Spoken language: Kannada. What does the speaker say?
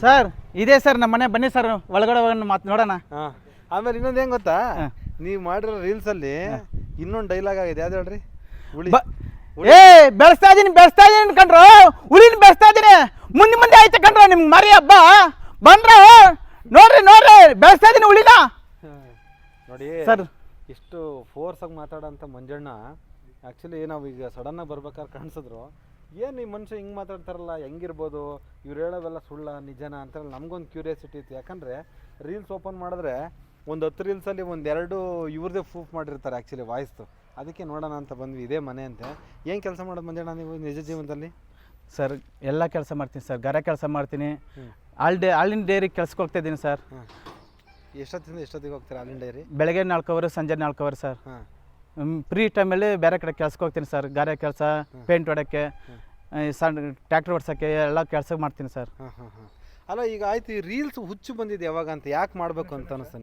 ಸರ್ ಇದೆ ಸರ್ ನಮ್ಮ ಮನೆ. ಬನ್ನಿ ಸರ್ ಒಳಗಡೆ ಹೋಗೋಣ ಮಾತು ನೋಡೋಣ. ಹಾ. ಆಮೇಲೆ ಇನ್ನೊಂದು ಹೆಂಗ್ ಗೊತ್ತಾ? ನೀವ್ ಮಾಡಿರೋ ರೀಲ್ಸ್ ಅಲ್ಲಿ ಇನ್ನೊಂದು ಡೈಲಾಗ್ ಆಗಿದೆ. ಯಾವ್ದು ಹೇಳ್ರಿ? ಬ- ಏ ಬೆಳೆಸ್ತಾ ಇದೀನಿ ಬೆಳೆಸ್ತಾ ಇದೀನಿ ಕಣ್ರು ಹುಲಿನ ಬೆಳೆಸ್ತಾ ಇದೀನಿ. ಮುಂದೆ ಮುಂದೆ ಆಯ್ತು ಕಣ್ರ ನಿಮ್ಗೆ ಮರಿ ಹಬ್ಬ. ಬಂದ್ರ. ನೋಡ್ರಿ ನೋಡ್ರಿ ಬೆಳೆಸ್ತಾ ಇದೀನಿ ಹುಲಿನ ಹಾ. ನೋಡಿ ಸರ್. ಇಷ್ಟು ಫೋರ್ಸ್ ಆಗಿ ಮಾತಾಡೋ ಮಂಜಣ್ಣ ಆಕ್ಚುಲಿ ನಾವು ಈಗ ಆಗಿ ಬರ್ಬೇಕಾದ್ರೆ ಕಾಣಿಸಿದ್ರು. ಏನು ಈ ಮನುಷ್ಯ ಹಿಂಗೆ ಮಾತಾಡ್ತಾರಲ್ಲ ಹೆಂಗಿರ್ಬೋದು? ಇವ್ರು ಹೇಳೋವೆಲ್ಲ ಸುಳ್ಳ ನಿಜನ ಅಂತ ನಮಗೊಂದು ಕ್ಯೂರಿಯಾಸಿಟಿ ಇತ್ತು. ಯಾಕಂದರೆ ರೀಲ್ಸ್ ಓಪನ್ ಮಾಡಿದ್ರೆ ಒಂದು ಹತ್ತು ರೀಲ್ಸಲ್ಲಿ ಒಂದು ಎರಡು ಇವ್ರದ್ದೇ ಪ್ರೂಫ್ ಮಾಡಿರ್ತಾರೆ ಆ್ಯಕ್ಚುಲಿ ವಾಯ್ಸ್ದು ಅದಕ್ಕೆ ನೋಡೋಣ ಅಂತ ಬಂದ್ವಿ ಇದೇ ಮನೆ ಅಂತೆ. ಏನು ಕೆಲಸ ಮಾಡೋದು ಮಂಜಣ್ಣ ನೀವು ನಿಜ ಜೀವನದಲ್ಲಿ? ಸರ್ ಎಲ್ಲ ಕೆಲಸ ಮಾಡ್ತೀನಿ ಸರ್ ಗರ ಕೆಲಸ ಮಾಡ್ತೀನಿ. ಆಲ್ ಡೇ ಹಾಲಿನ ಡೈರಿ ಕೆಲ್ಸಕ್ಕೆ ಹೋಗ್ತಾ ಇದ್ದೀನಿ ಸರ್. ಹಾಂ ಎಷ್ಟೊತ್ತಿಂದ ಎಷ್ಟೊತ್ತಿಗೆ ಹೋಗ್ತೀರಾ ಅಲ್ಲಿಂದ ಡೈರಿ? ಬೆಳಗ್ಗೆ ನಾಲ್ಕು ಅವರ್ ಸಂಜೆ ನಾಲ್ಕು ಅವರ್ ಸರ್. ಹಾಂ. ಫ್ರೀ ಟೈಮಲ್ಲಿ ಬೇರೆ ಕಡೆ ಕೆಲ್ಸಕ್ಕೆ ಹೋಗ್ತೀನಿ ಸರ್ ಗಾರೆ ಕೆಲಸ ಪೇಂಟ್ ಹೊಡೋಕ್ಕೆ ಈ ಸಣ್ಣ ಟ್ರ್ಯಾಕ್ಟರ್ ಓಡಿಸೋಕ್ಕೆ ಎಲ್ಲ ಕೆಲಸ ಮಾಡ್ತೀನಿ ಸರ್ ಅಲ್ಲ ಈಗ ಆಯ್ತು ಈ ರೀಲ್ಸ್ ಹುಚ್ಚು ಬಂದಿದೆ ಯಾವಾಗ ಅಂತ ಯಾಕೆ ಮಾಡಬೇಕು ಅಂತ ಅನಿಸ್ತು